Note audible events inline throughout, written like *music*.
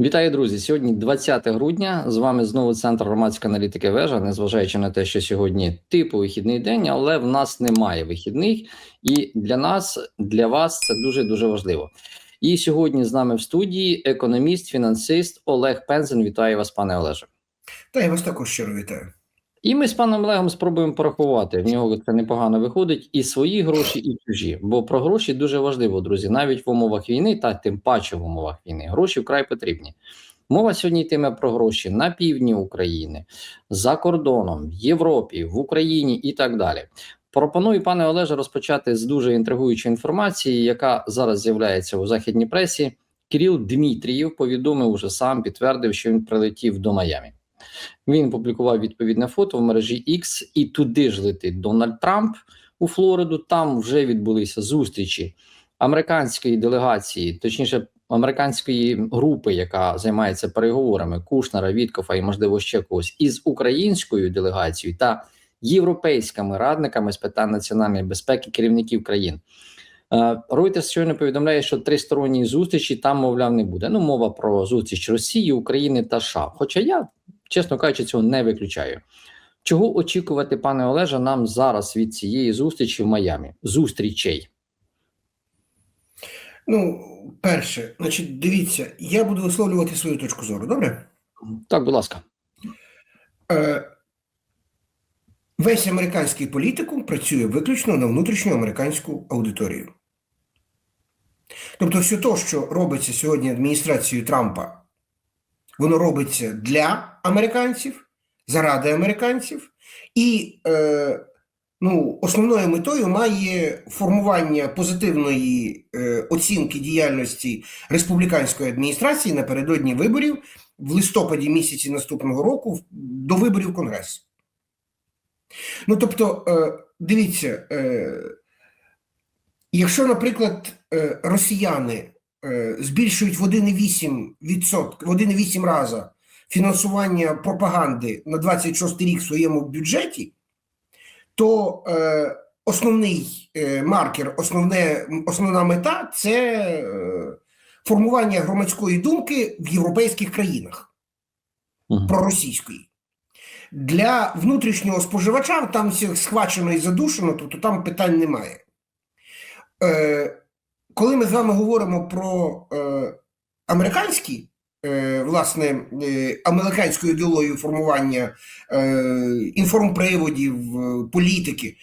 Вітаю, друзі! Сьогодні 20 грудня. З вами знову центр громадської аналітики вежа, незважаючи на те, що сьогодні типу вихідний день, але в нас немає вихідних, і для нас, для вас це дуже дуже важливо. І сьогодні з нами в студії економіст, фінансист Олег Пензен. Вітаю вас, пане Олеже. Та я вас також щиро вітаю. І ми з паном Олегом спробуємо порахувати. В нього це непогано виходить і свої гроші, і чужі. Бо про гроші дуже важливо, друзі, навіть в умовах війни, та тим паче в умовах війни. Гроші вкрай потрібні. Мова сьогодні йтиме про гроші на півдні України, за кордоном, в Європі, в Україні і так далі. Пропоную, пане Олеже, розпочати з дуже інтригуючої інформації, яка зараз з'являється у західній пресі. Кирил Дмитрієв повідомив уже сам, підтвердив, що він прилетів до Майамі. Він публікував відповідне фото в мережі X, і туди ж летить Дональд Трамп у Флориду. Там вже відбулися зустрічі американської делегації, точніше, американської групи, яка займається переговорами Кушнера, Віткофа і, можливо, ще когось із українською делегацією та європейськими радниками з питань національної безпеки керівників країн. Reuters щойно повідомляє, що тристоронньої зустрічі там, мовляв, не буде. Ну, мова про зустріч Росії, України та США. Хоча я, чесно кажучи, цього не виключаю. Чого очікувати, пане Олеже, нам зараз від цієї зустрічі в Майамі? Зустрічей? Ну, перше, значить, дивіться, я буду висловлювати свою точку зору, добре? Так, будь ласка. Е, Весь американський політикум працює виключно на внутрішню американську аудиторію. Тобто, все те, що робиться сьогодні адміністрацією Трампа, воно робиться для американців, заради американців, і е, ну, основною метою має формування позитивної е, оцінки діяльності республіканської адміністрації напередодні виборів в листопаді місяці наступного року до виборів Конгресу. Ну, тобто, е, дивіться, е, якщо, наприклад, е, росіяни е, збільшують в 1,8% в 1,8 рази фінансування пропаганди на 26 рік в своєму бюджеті, то е, основний е, маркер, основне, основна мета це е, формування громадської думки в європейських країнах Мгм. проросійської. Для внутрішнього споживача там все схвачено і задушено, тобто там питань немає. Е, коли ми з вами говоримо про е, американські, власне, е, американську ідеологію формування е, інформприводів, е, політики,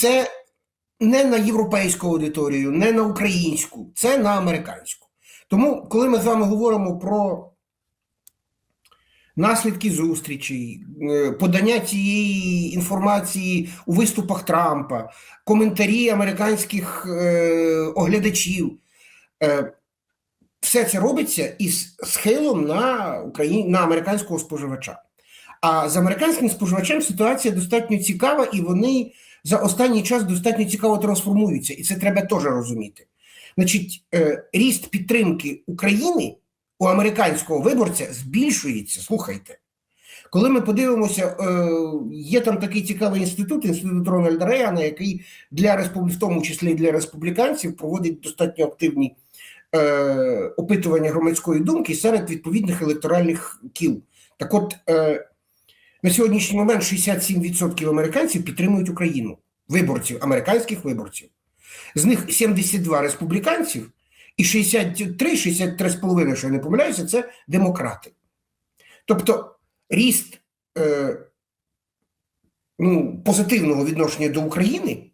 це не на європейську аудиторію, не на українську, це на американську. Тому, коли ми з вами говоримо про наслідки зустрічей, е, подання цієї інформації у виступах Трампа, коментарі американських е, оглядачів. Е, все це робиться із схилом на, Україн... на американського споживача. А з американським споживачем ситуація достатньо цікава, і вони за останній час достатньо цікаво трансформуються. І це треба теж розуміти. Значить, е, ріст підтримки України у американського виборця збільшується. Слухайте. Коли ми подивимося, е, є там такий цікавий інститут, інститут Рональда Рейгана, який для республ... в тому числі для республіканців проводить достатньо активні е, опитування громадської думки серед відповідних електоральних кіл. Так от, е, на сьогоднішній момент 67% американців підтримують Україну, виборців, американських виборців. З них 72 республіканців і 63, 63,5, що я не помиляюся, це демократи. Тобто ріст е, ну, позитивного відношення до України,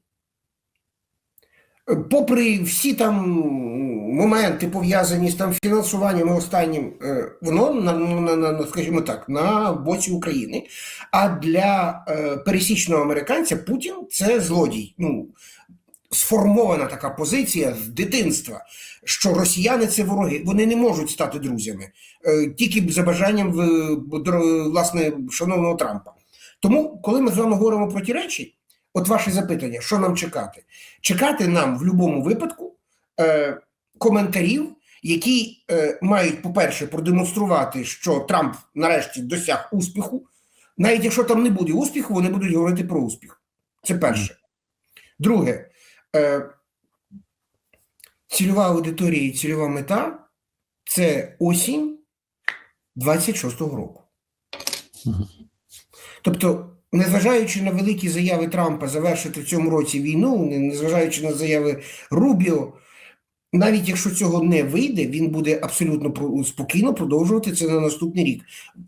попри всі там моменти, пов'язані з там фінансуванням останнім, е, воно на, на, на, скажімо так, на боці України. А для е, пересічного американця Путін це злодій. Ну, сформована така позиція з дитинства, що росіяни це вороги, вони не можуть стати друзями е, тільки за бажанням власне шановного Трампа. Тому, коли ми з вами говоримо про ті речі, от ваше запитання, що нам чекати? Чекати нам в будь-якому випадку е, коментарів, які е, мають, по-перше, продемонструвати, що Трамп нарешті досяг успіху. Навіть якщо там не буде успіху, вони будуть говорити про успіх. Це перше. Друге, е, цільова аудиторія і цільова мета це осінь 26-го року. Тобто, незважаючи на великі заяви Трампа завершити в цьому році війну, незважаючи на заяви Рубіо, навіть якщо цього не вийде, він буде абсолютно спокійно продовжувати це на наступний рік.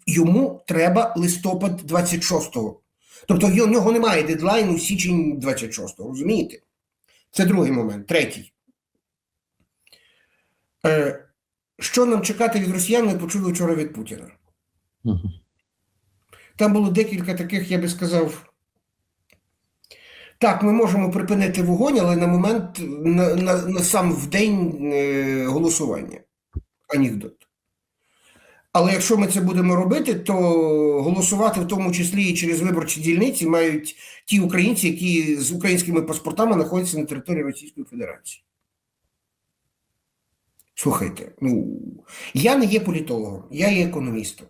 Йому треба листопад 26-го. Тобто в нього немає дедлайну січень 26-го, розумієте? Це другий момент. Третій. Е, що нам чекати від росіян, ми почули вчора від Путіна. Там було декілька таких, я би сказав. Так, ми можемо припинити вогонь, але на момент на, на, на сам в день е, голосування. Анекдот. Але якщо ми це будемо робити, то голосувати в тому числі і через виборчі дільниці мають ті українці, які з українськими паспортами знаходяться на території Російської Федерації. Слухайте, ну я не є політологом, я є економістом.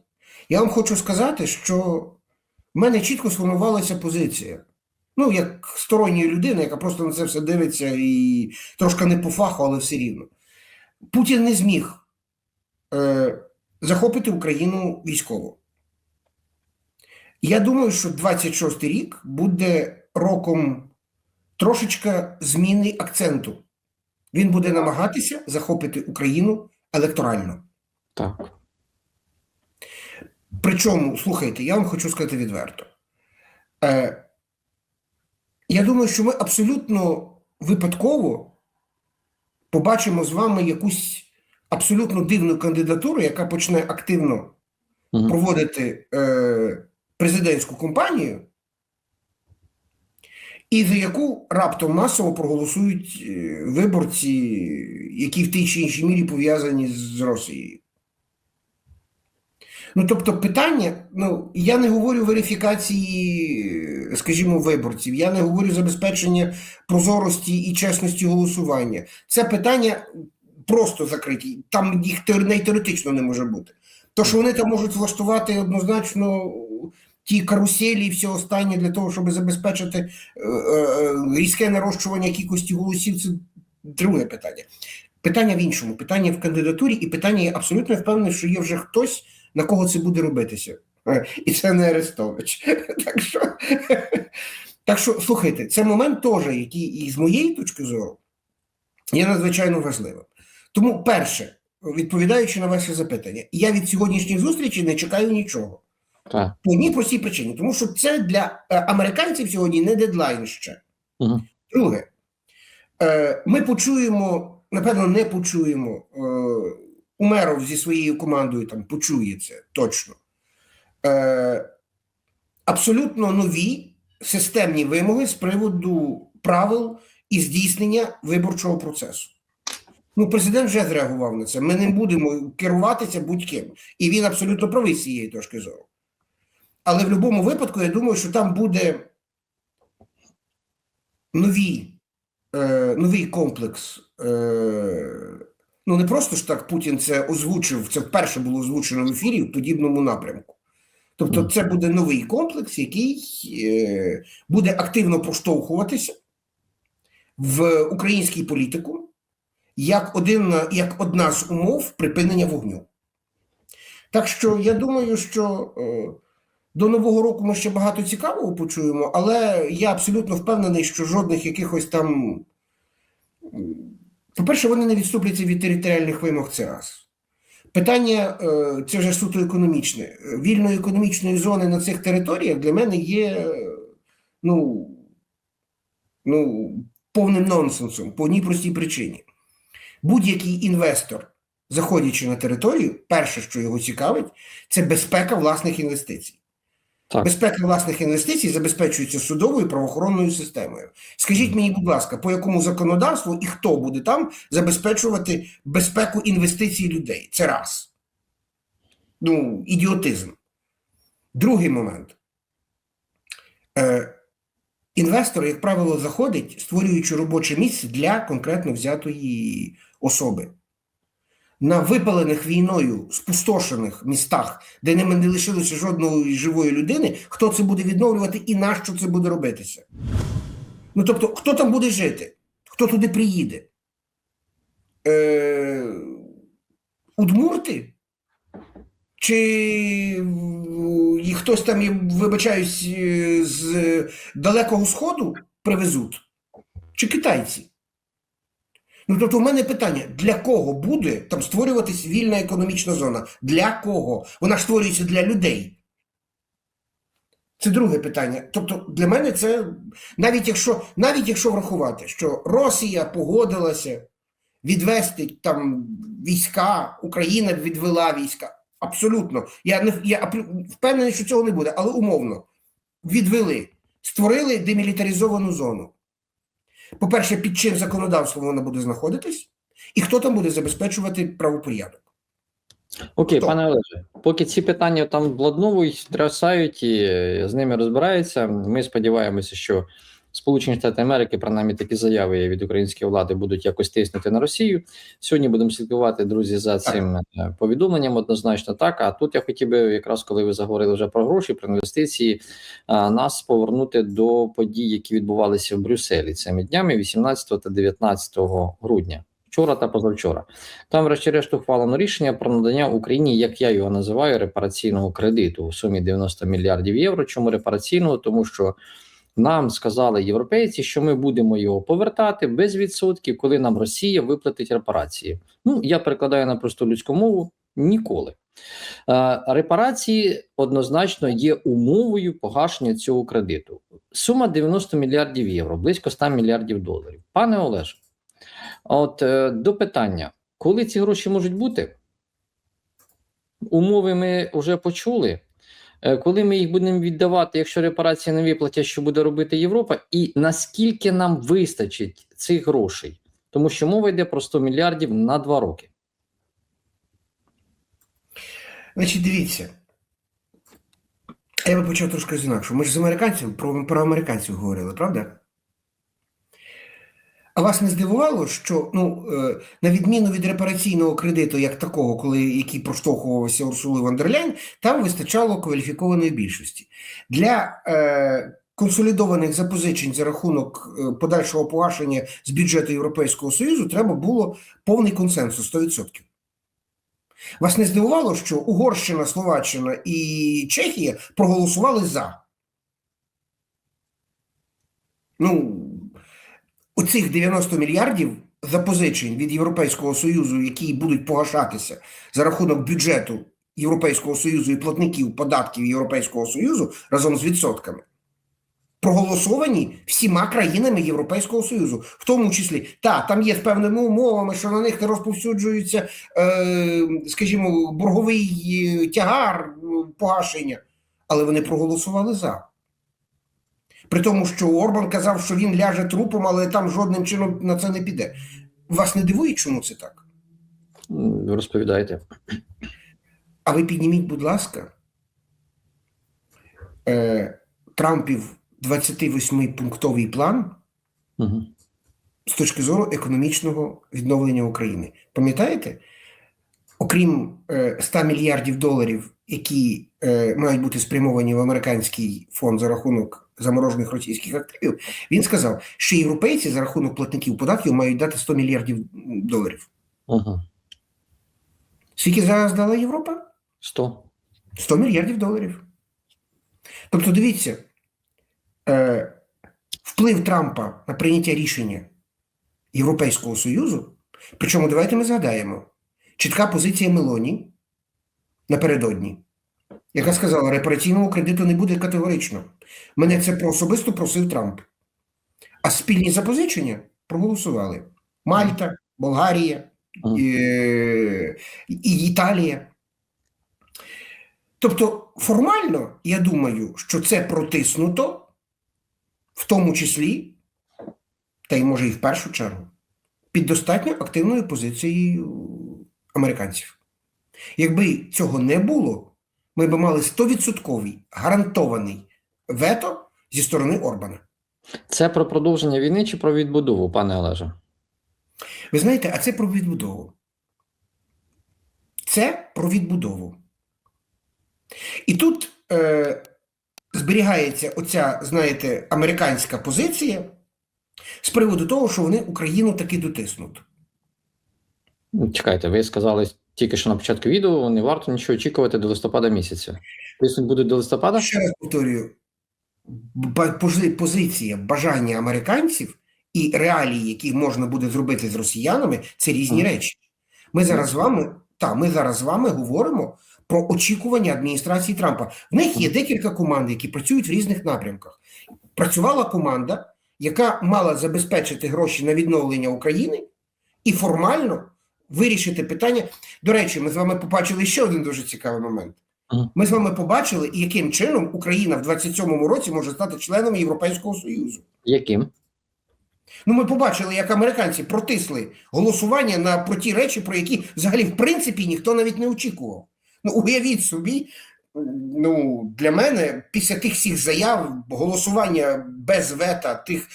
Я вам хочу сказати, що в мене чітко сформувалася позиція. Ну, як сторонньої людини, яка просто на це все дивиться і трошки не по фаху, але все рівно. Путін не зміг е, захопити Україну військово. Я думаю, що 26 рік буде роком трошечка зміни акценту. Він буде намагатися захопити Україну електорально. Так. Причому, слухайте, я вам хочу сказати відверто. Е, я думаю, що ми абсолютно випадково побачимо з вами якусь абсолютно дивну кандидатуру, яка почне активно Мгм. проводити е, президентську кампанію, і за яку раптом масово проголосують е, виборці, які в тій чи іншій мірі пов'язані з Росією. Ну, тобто, питання, ну, я не говорю верифікації, скажімо, виборців, я не говорю забезпечення прозорості і чесності голосування. Це питання просто закриті. Там їх навіть теоретично не може бути. То, що вони там можуть влаштувати однозначно ті каруселі і все останнє для того, щоб забезпечити е, е, різке нарощування кількості голосів, це друге питання. Питання в іншому, питання в кандидатурі, і питання я абсолютно впевнений, що є вже хтось, на кого це буде робитися. Е, І це не Арестович. *laughs* Так що, *laughs* так що слухайте, це момент теж, який і з моєї точки зору є надзвичайно важливим. Тому, перше, відповідаючи на ваше запитання, я від сьогоднішньої зустрічі не чекаю нічого. Так. По одній простій причині, тому що це для е, американців сьогодні не дедлайн ще. Мгм. Друге, е, ми почуємо, напевно, не почуємо. Умеров зі своєю командою там почує це точно. Е, абсолютно нові системні вимоги з приводу правил і здійснення виборчого процесу. Ну, президент вже зреагував на це. Ми не будемо керуватися будь-ким. І він абсолютно правий з цієї точки зору. Але в будь-якому випадку, я думаю, що там буде нові, е, новий комплекс. Е, ну, не просто ж так Путін це озвучив, це вперше було озвучено в ефірі в подібному напрямку. Тобто, це буде новий комплекс, який е, буде активно проштовхуватися в українській політику як, один, як одна з умов припинення вогню. Так що я думаю, що е, до Нового року ми ще багато цікавого почуємо, але я абсолютно впевнений, що жодних якихось там. По-перше, вони не відступляться від територіальних вимог це раз. Питання е, це вже суто економічне. Вільної економічної зони на цих територіях для мене є е, ну, ну, повним нонсенсом по одній простій причині. Будь-який інвестор, заходячи на територію, перше, що його цікавить, це безпека власних інвестицій. Так. Безпека власних інвестицій забезпечується судовою і правоохоронною системою. Скажіть мені, будь ласка, по якому законодавству і хто буде там забезпечувати безпеку інвестицій людей? Це раз. Ну, ідіотизм. Другий момент. Е, інвестор, як правило, заходить, створюючи робоче місце для конкретно взятої особи. На випалених війною спустошених містах, де ними не лишилося жодної живої людини, хто це буде відновлювати і на що це буде робитися? Ну тобто, хто там буде жити? Хто туди приїде? Е, удмурти? чи і хтось там, вибачаюсь, е, з Далекого Сходу привезуть, чи китайці? Ну, тобто, у мене питання: для кого буде там створюватись вільна економічна зона? Для кого? Вона створюється для людей. Це друге питання. Тобто, для мене це навіть якщо, навіть якщо врахувати, що Росія погодилася відвести там війська, Україна відвела війська. Абсолютно. Я не я впевнений, що цього не буде, але умовно відвели, створили демілітаризовану зону. По-перше, під чим законодавством вона буде знаходитись, і хто там буде забезпечувати правопорядок. Окей, Хто? пане Олеже, поки ці питання там владновують, трясають і з ними розбираються. Ми сподіваємося, що Сполучені Штати Америки, принаймні такі заяви від української влади, будуть якось тиснути на Росію. Сьогодні будемо слідкувати, друзі, за цим е, повідомленням. Однозначно так. А тут я хотів би, якраз коли ви заговорили вже про гроші, про інвестиції, нас повернути до подій, які відбувалися в Брюсселі цими днями, 18 та 19 грудня. Вчора та позавчора там, врешті-решт, ухвалено рішення про надання Україні, як я його називаю, репараційного кредиту у сумі 90 мільярдів євро. Чому репараційного? Тому що нам сказали європейці, що ми будемо його повертати без відсотків, коли нам Росія виплатить репарації. Ну я перекладаю на просту людську мову ніколи. Е, репарації однозначно є умовою погашення цього кредиту. Сума 90 мільярдів євро, близько 100 мільярдів доларів. Пане Олеже, от е, до питання, коли ці гроші можуть бути? Умови ми вже почули. Е, Коли ми їх будемо віддавати, якщо репарації не виплатять, що буде робити Європа, і наскільки нам вистачить цих грошей? Тому що мова йде про 100 мільярдів на два роки. Значить, дивіться. Я би почав трошки з інакшого. Ми ж з американців про, про американців говорили, правда? А вас не здивувало, що ну, е, на відміну від репараційного кредиту, як такого, коли який проштовхувався Урсулою Ван дер Ляйн, там вистачало кваліфікованої більшості. Для е, консолідованих запозичень за рахунок е, подальшого погашення з бюджету Європейського Союзу треба було повний консенсус 100%. Вас не здивувало, що Угорщина, Словаччина і Чехія проголосували за. Ну, оцих 90 мільярдів запозичень від Європейського Союзу, які будуть погашатися за рахунок бюджету Європейського Союзу і платників податків Європейського Союзу разом з відсотками, проголосовані всіма країнами Європейського Союзу, в тому числі, та там є з певними умовами, що на них не розповсюджується, е, скажімо, борговий е, тягар погашення, але вони проголосували за. При тому, що Орбан казав, що він ляже трупом, але там жодним чином на це не піде. Вас не дивує, чому це так? Розповідайте. А ви підніміть, будь ласка, е, Трампів 28-пунктовий план Угу. з точки зору економічного відновлення України. Пам'ятаєте? Окрім е, 100 мільярдів доларів, які е, мають бути спрямовані в американський фонд за рахунок заморожених російських активів, він сказав, що європейці за рахунок платників податків мають дати 100 мільярдів доларів. Угу. Скільки зараз дала Європа? 100. 100 мільярдів доларів. Тобто, дивіться, е, вплив Трампа на прийняття рішення Європейського Союзу, причому давайте ми згадаємо, чітка позиція Мелоні напередодні, яка сказала, репараційного кредиту не буде категорично. Мене це про особисто просив Трамп. А спільні запозичення проголосували Мальта, Болгарія е, і Італія. Тобто, формально, я думаю, що це протиснуто, в тому числі, та й може і в першу чергу, під достатньо активною позицією американців. Якби цього не було, ми б мали 100% гарантований вето зі сторони Орбана. Це про продовження війни чи про відбудову, пане Олеже? Ви знаєте, а це про відбудову. Це про відбудову. І тут е, зберігається оця, знаєте, американська позиція з приводу того, що вони Україну таки дотиснуть. Ну, Чекайте, ви сказали тільки що на початку відео, не варто нічого очікувати до листопада місяця. Тиснуть будуть до листопада? Ще раз повторюю, позиція бажання американців і реалії, які можна буде зробити з росіянами, це різні Мгм. речі. Ми зараз з вами, та, ми зараз з вами говоримо про очікування адміністрації Трампа. В них є декілька команд, які працюють в різних напрямках. Працювала команда, яка мала забезпечити гроші на відновлення України і формально вирішити питання. До речі, ми з вами побачили ще один дуже цікавий момент. Ми з вами побачили, яким чином Україна в 27-му році може стати членом Європейського Союзу. Яким? Ну, ми побачили, як американці протисли голосування на про ті речі, про які взагалі в принципі ніхто навіть не очікував. Ну, уявіть собі, ну для мене після тих всіх заяв голосування без вета тих.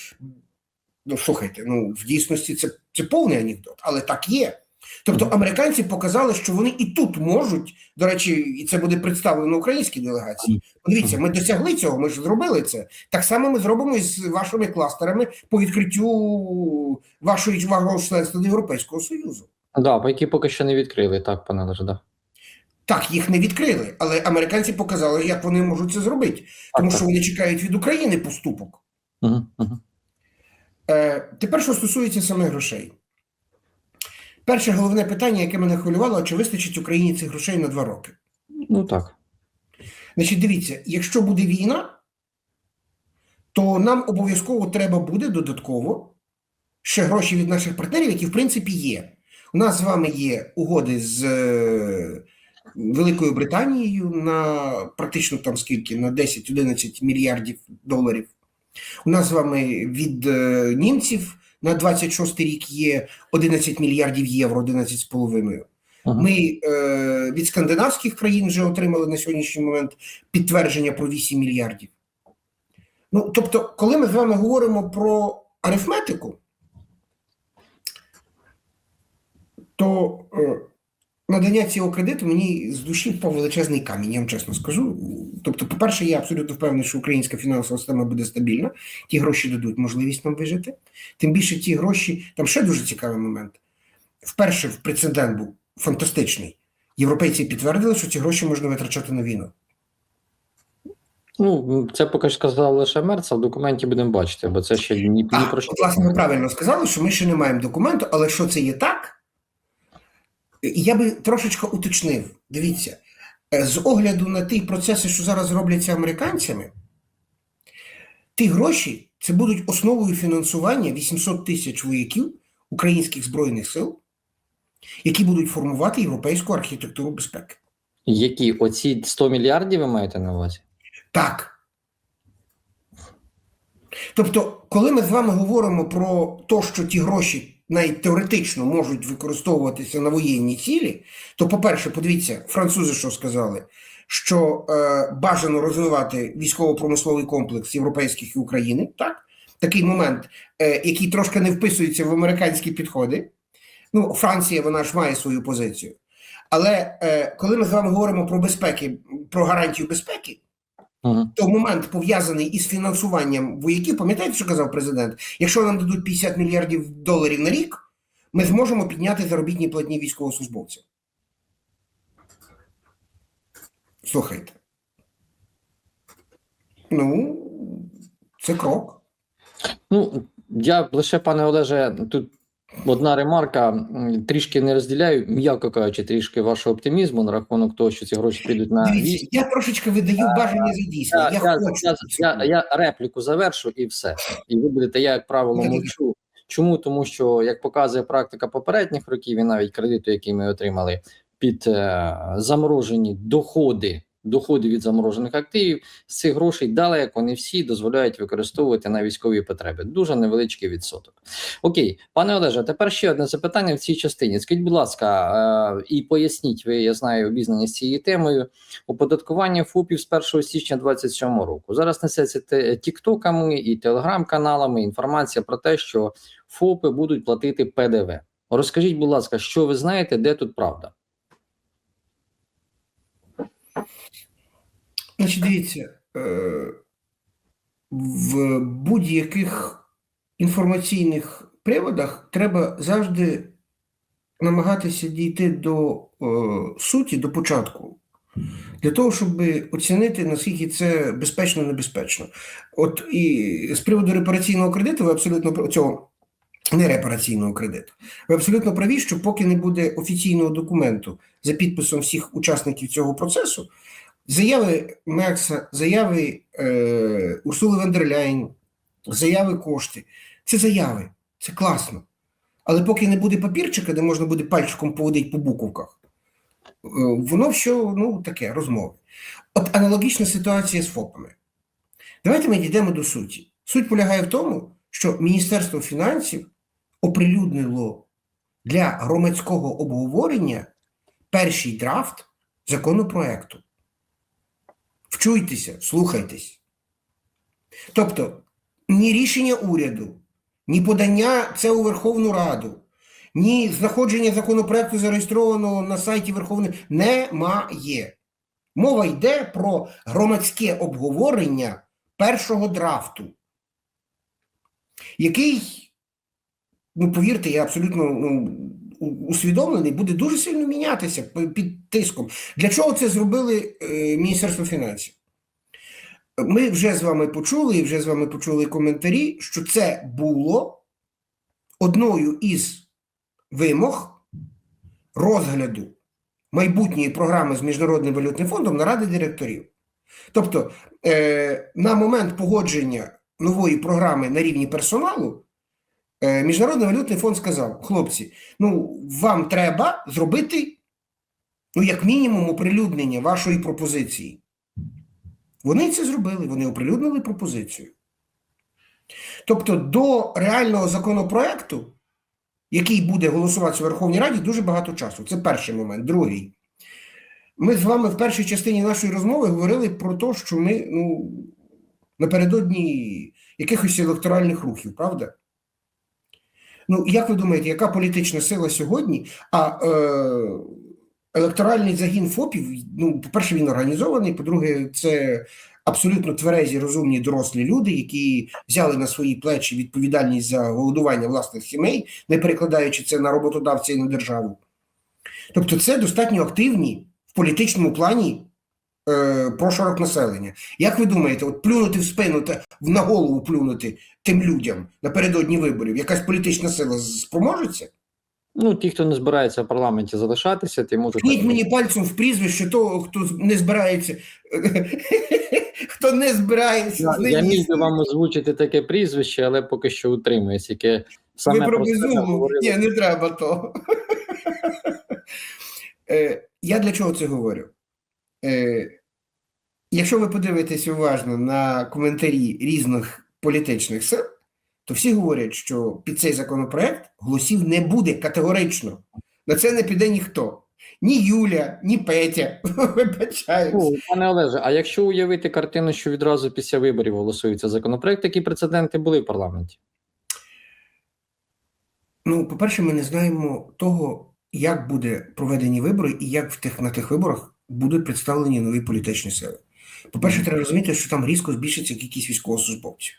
Ну, слухайте, ну в дійсності це, це повний анекдот, але так є. Тобто американці показали, що вони і тут можуть. До речі, і це буде представлено українській делегації. Подивіться, ми досягли цього, ми ж зробили це. Так само ми зробимо і з вашими кластерами по відкриттю вашої вашого членства до Європейського Союзу. Да, які поки що не відкрили, так, пане Олеже, да. Так, їх не відкрили, але американці показали, як вони можуть це зробити, тому що вони чекають від України поступок. Угу, угу. Е, тепер, що стосується саме грошей. Перше головне питання, яке мене хвилювало, чи вистачить Україні цих грошей на два роки. Ну так. Значить, дивіться, якщо буде війна, то нам обов'язково треба буде додатково ще гроші від наших партнерів, які в принципі є. У нас з вами є угоди з е, Великою Британією на практично там скільки на 10-11 мільярдів доларів. У нас з вами від е, німців на 26 рік є 11 мільярдів євро, 11,5. Угу. Ми е, від скандинавських країн вже отримали на сьогоднішній момент підтвердження про 8 мільярдів. Ну, тобто, коли ми з вами говоримо про арифметику, то е, надання цього кредиту мені з душі впав величезний камінь, я вам чесно скажу. Тобто, по-перше, я абсолютно впевнений, що українська фінансова система буде стабільна, ті гроші дадуть можливість нам вижити. Тим більше ті гроші, там ще дуже цікавий момент. Вперше прецедент був фантастичний. Європейці підтвердили, що ці гроші можна витрачати на війну. Ну, це поки що сказав лише Мерц, а в документі будемо бачити, бо це ще ні, ні А, про що. власне, ви правильно сказали, що ми ще не маємо документу, але що це є так, я би трошечки уточнив. Дивіться, е, з огляду на ті процеси, що зараз робляться американцями, ті гроші це будуть основою фінансування 800 тисяч вояків українських збройних сил, які будуть формувати європейську архітектуру безпеки. Які оці 100 мільярдів ви маєте на увазі? Так. Тобто, коли ми з вами говоримо про те, що ті гроші навіть теоретично можуть використовуватися на воєнні цілі, то, по-перше, подивіться, французи що сказали, що е, бажано розвивати військово-промисловий комплекс європейських і України, так? Такий момент, е, який трошки не вписується в американські підходи. Ну, Франція, вона ж має свою позицію. Але е, коли ми з вами говоримо про безпеки, про гарантію безпеки, Угу. то момент пов'язаний із фінансуванням вояків, пам'ятаєте, що казав президент? Якщо нам дадуть 50 мільярдів доларів на рік, ми зможемо підняти заробітні платні військовослужбовців. Слухайте. Ну, це крок. Ну, я лише, пане Олеже, тут одна ремарка. Трішки не розділяю, м'яко кажучи, трішки вашого оптимізму на рахунок того, що ці гроші підуть на військо. я трошечки видаю бажання за дійсне. Я, Я, я, хочу. я, я, я репліку завершу і все. І ви будете, я, як правило, мовчу. Чому? Тому що, як показує практика попередніх років, і навіть кредиту, який ми отримали під е, заморожені доходи, доходи від заморожених активів, з цих грошей далеко не всі дозволяють використовувати на військові потреби. Дуже невеличкий відсоток. Окей, пане Олеже, тепер ще одне запитання в цій частині. Скажіть, будь ласка, е, і поясніть, ви я знаю, обізнані з цією темою. Оподаткування ФОПів з 1 січня 2027 року. Зараз несеться тіктоками і телеграм-каналами інформація про те, що ФОПи будуть платити ПДВ. Розкажіть, будь ласка, що ви знаєте, де тут правда? Значить, дивіться, е, в будь-яких інформаційних приводах треба завжди намагатися дійти до е, суті, до початку, для того, щоб оцінити, наскільки це безпечно небезпечно. От і з приводу репараційного кредиту, ви абсолютно цього не репараційного кредиту. Ви абсолютно праві, що поки не буде офіційного документу за підписом всіх учасників цього процесу, заяви Мекса, заяви е, Урсули Вендерляйн, заяви кошти це заяви, це класно. Але поки не буде папірчика, де можна буде пальчиком поводити по буковках, е, воно все ну, таке розмови. От аналогічна ситуація з ФОПами. Давайте ми дійдемо до суті. Суть полягає в тому, що Міністерство фінансів оприлюднило для громадського обговорення перший драфт законопроекту. Вчуйтеся, слухайтесь. Тобто, ні рішення уряду, ні подання це у Верховну Раду, ні знаходження законопроекту зареєстрованого на сайті Верховної немає. Мова йде про громадське обговорення першого драфту, який, ну повірте, я абсолютно ну, усвідомлений, буде дуже сильно мінятися під тиском. Для чого це зробили е, Міністерство фінансів? Ми вже з вами почули, і вже з вами почули коментарі, що це було одною із вимог розгляду майбутньої програми з Міжнародним валютним фондом на ради директорів. Тобто, е, на момент погодження нової програми на рівні персоналу, Міжнародний валютний фонд сказав: хлопці, ну вам треба зробити, ну, як мінімум, оприлюднення вашої пропозиції. Вони це зробили, вони оприлюднили пропозицію. Тобто, до реального законопроекту, який буде голосуватися в Верховній Раді, дуже багато часу. Це перший момент. Другий. Ми з вами в першій частині нашої розмови говорили про те, що ми ну, напередодні якихось електоральних рухів, правда? Ну, як ви думаєте, яка політична сила сьогодні? А е, електоральний загін ФОПів, ну, по-перше, він організований, по-друге, це абсолютно тверезі, розумні дорослі люди, які взяли на свої плечі відповідальність за голодування власних сімей, не перекладаючи це на роботодавця і на державу. Тобто, це достатньо активні в політичному плані е, прошарок населення. Як ви думаєте, от плюнути в спину та на голову плюнути тим людям напередодні виборів, якась політична сила спроможеться? Ну, ті, хто не збирається в парламенті залишатися, ті можуть. Ткніть мені пальцем в прізвище того, хто не збирається, *laughs* хто не збирається. Я, міг би вам озвучити таке прізвище, але поки що утримуюсь, яке саме Ви про безуму? Ні, не треба того. *laughs* Е, Я для чого це говорю? Е, Якщо ви подивитесь уважно на коментарі різних політичних сил, то всі говорять, що під цей законопроект голосів не буде категорично. На це не піде ніхто. Ні Юля, ні Петя. *laughs* Вибачаюсь. Пане Олеже, а якщо уявити картину, що відразу після виборів голосується законопроект, які прецеденти були в парламенті? Ну, по-перше, ми не знаємо того, як буде проведені вибори і як в тих, на тих виборах будуть представлені нові політичні сили. По-перше, треба розуміти, що там різко збільшиться кількість військовослужбовців.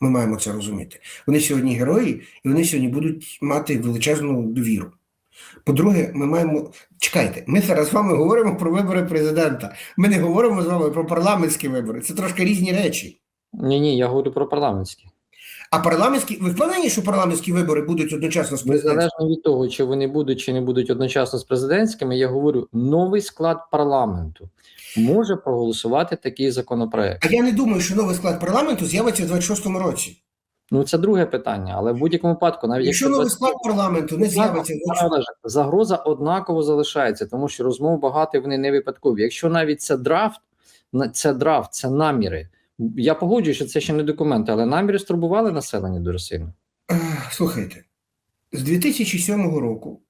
Ми маємо це розуміти. Вони сьогодні герої, і вони сьогодні будуть мати величезну довіру. По-друге, ми маємо. Чекайте, ми зараз з вами говоримо про вибори президента. Ми не говоримо з вами про парламентські вибори. Це трошки різні речі. Ні, ні, я говорю про парламентські. А парламентські, ви впевнені, що парламентські вибори будуть одночасно з президентськими? Незалежно від того, чи вони будуть чи не будуть одночасно з президентськими, я говорю, новий склад парламенту може проголосувати такий законопроект. А я не думаю, що новий склад парламенту з'явиться в 26-му році. Ну це друге питання, але в будь-якому випадку, навіть Якщо якщо новий склад парламенту не з'явиться в Пане 26 Олеже, загроза однаково залишається, тому що розмов багато і вони не випадкові. Якщо навіть це драфт, це драфт, це наміри. Я погоджуюсь, що це ще не документи, але наміри стурбували населення дуже сильно. Слухайте, з 2007 року,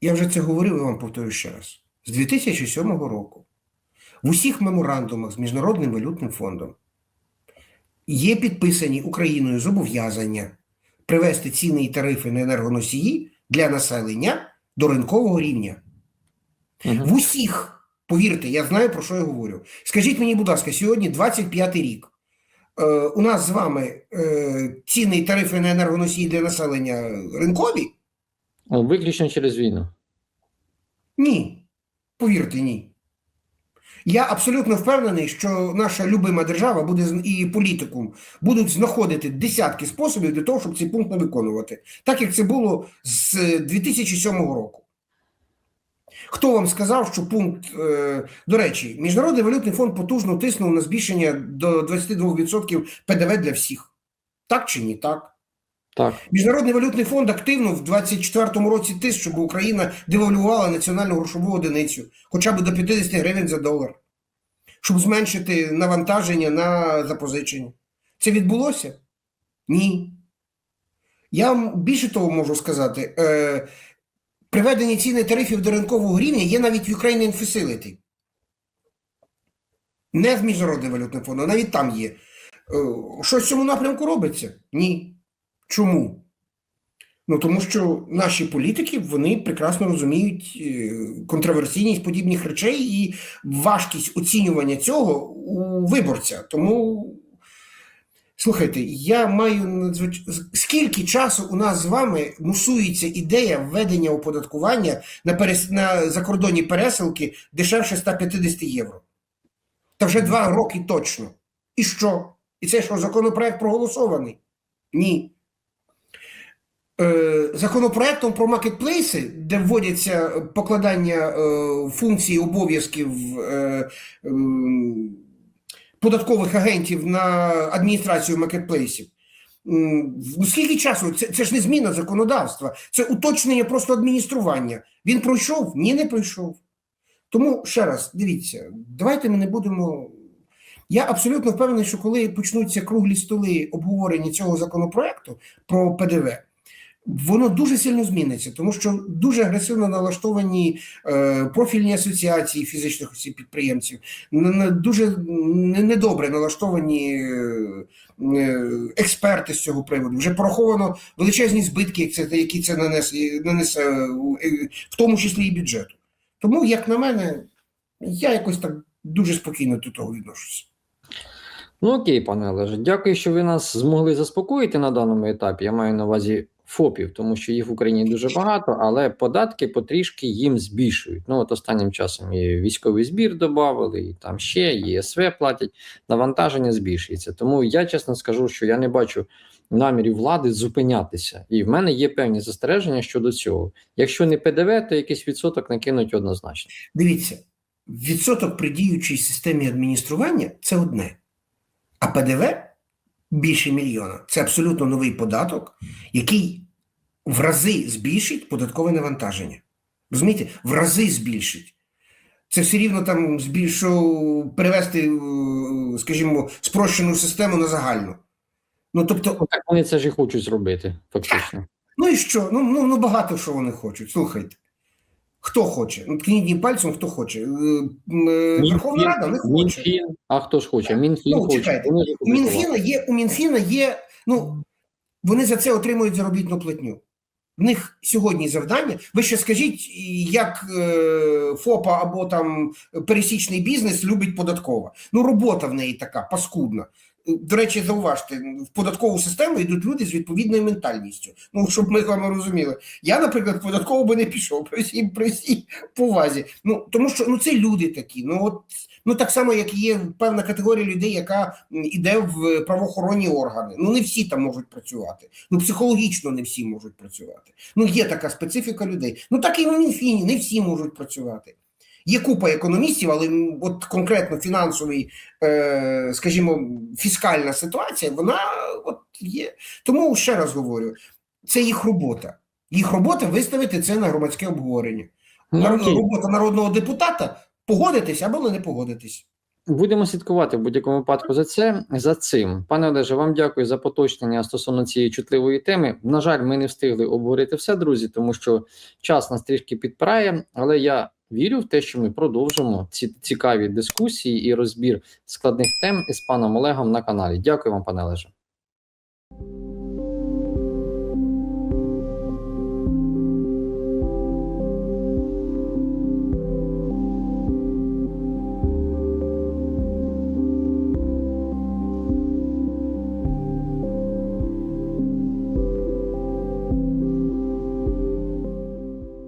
я вже це говорив і вам повторю ще раз. З 2007 року в усіх меморандумах з Міжнародним валютним фондом є підписані Україною зобов'язання привести ціни і тарифи на енергоносії для населення до ринкового рівня. Угу. В усіх, повірте, я знаю про що я говорю. Скажіть мені, будь ласка, сьогодні 25 рік. Е, у нас з вами е, ціни і тарифи на енергоносії для населення ринкові? Виключно через війну. Ні. Повірте, ні. Я абсолютно впевнений, що наша любима держава буде і політикум будуть знаходити десятки способів для того, щоб цей пункт не виконувати, так як це було з 2007 року. Хто вам сказав, що пункт, е, до речі, Міжнародний валютний фонд потужно тиснув на збільшення до 22% ПДВ для всіх? Так чи ні? Так. Так. Міжнародний валютний фонд активно в 2024 році тиск, щоб Україна девальвувала національну грошову одиницю хоча б до 50 гривень за долар, щоб зменшити навантаження на запозичення. Це відбулося? Ні. Я вам більше того можу сказати. Приведення ціни тарифів до ринкового рівня є навіть в Ukrainian Facility. Не в Міжнародний валютний фонд, а навіть там є. Е, що в цьому напрямку робиться? Ні. Чому? Ну тому що наші політики вони прекрасно розуміють е, контроверсійність подібних речей і важкість оцінювання цього у виборця. Тому слухайте, я маю надзвич... скільки часу у нас з вами мусується ідея введення оподаткування на, перес... на закордонні пересилки дешевше 150 євро. Та вже два роки точно. І що? І це що, законопроект проголосований? Ні. Е, Законопроектом про маркетплейси, де вводяться покладання е, функцій обов'язків е, е, податкових агентів на адміністрацію маркетплейсів. Ну, скільки часу? Це, це ж не зміна законодавства, це уточнення просто адміністрування. Він пройшов? Ні, не пройшов. Тому ще раз, дивіться, давайте ми не будемо. Я абсолютно впевнений, що коли почнуться круглі столи обговорення цього законопроекту про ПДВ, воно дуже сильно зміниться, тому що дуже агресивно налаштовані е, профільні асоціації фізичних осіб підприємців, дуже недобре налаштовані е, е, експерти з цього приводу. Вже пораховано величезні збитки, які це нанесе, нанесе в тому числі і бюджету. Тому, як на мене, я якось так дуже спокійно до того відношуся. Ну окей, пане Олеже, дякую, що ви нас змогли заспокоїти на даному етапі. Я маю на увазі ФОПів, тому що їх в Україні дуже багато, але податки потрішки їм збільшують. Ну от останнім часом і військовий збір додали, і там ще і ЄСВ платять, навантаження збільшується. Тому я чесно скажу, що я не бачу намірів влади зупинятися. І в мене є певні застереження щодо цього. Якщо не ПДВ, то якийсь відсоток накинуть однозначно. Дивіться, відсоток при діючій системі адміністрування це одне. А ПДВ більше мільйона це абсолютно новий податок, який в рази збільшить податкове навантаження. Розумієте, в рази збільшить. Це все рівно там збільшу перевести, е, скажімо, спрощену систему на загальну. Ну тобто, Ну, так вони це ж і хочуть зробити, фактично. ну і що? Ну, ну, ну багато що вони хочуть. Слухайте. Хто хоче? Ну, ткніть пальцем, хто хоче. Е, е, Верховна Рада не хоче. Мінфін, а хто ж хоче? Мінфін Ну, хоче. чекайте, У Мінфіна є, у Мінфіна є, ну, вони за це отримують заробітну платню. В них сьогодні завдання. Ви ще скажіть, як е, ФОПа або там пересічний бізнес любить податкова. Ну, робота в неї така паскудна. До речі, зауважте, в податкову систему йдуть люди з відповідною ментальністю. Ну, щоб ми з вами розуміли. Я, наприклад, в податкову би не пішов при всій, при всій повазі. Ну, тому що ну, це люди такі. Ну, от, ну, так само, як є певна категорія людей, яка м, іде в правоохоронні органи. Ну, не всі там можуть працювати. Ну, психологічно не всі можуть працювати. Ну, є така специфіка людей. Ну, так і в Мінфіні, не всі можуть працювати. Є купа економістів, але от конкретно фінансовий, е, скажімо, фіскальна ситуація, вона от є. Тому ще раз говорю: це їх робота. Їх робота виставити це на громадське обговорення. Ну, робота народного депутата погодитись або не погодитись. Будемо слідкувати в будь-якому випадку за це за цим. Пане Олеже, вам дякую за поточнення стосовно цієї чутливої теми. На жаль, ми не встигли обговорити все, друзі, тому що час нас трішки підпирає. Але я вірю в те, що ми продовжимо ці цікаві дискусії і розбір складних тем із паном Олегом на каналі. Дякую вам, пане Олеже.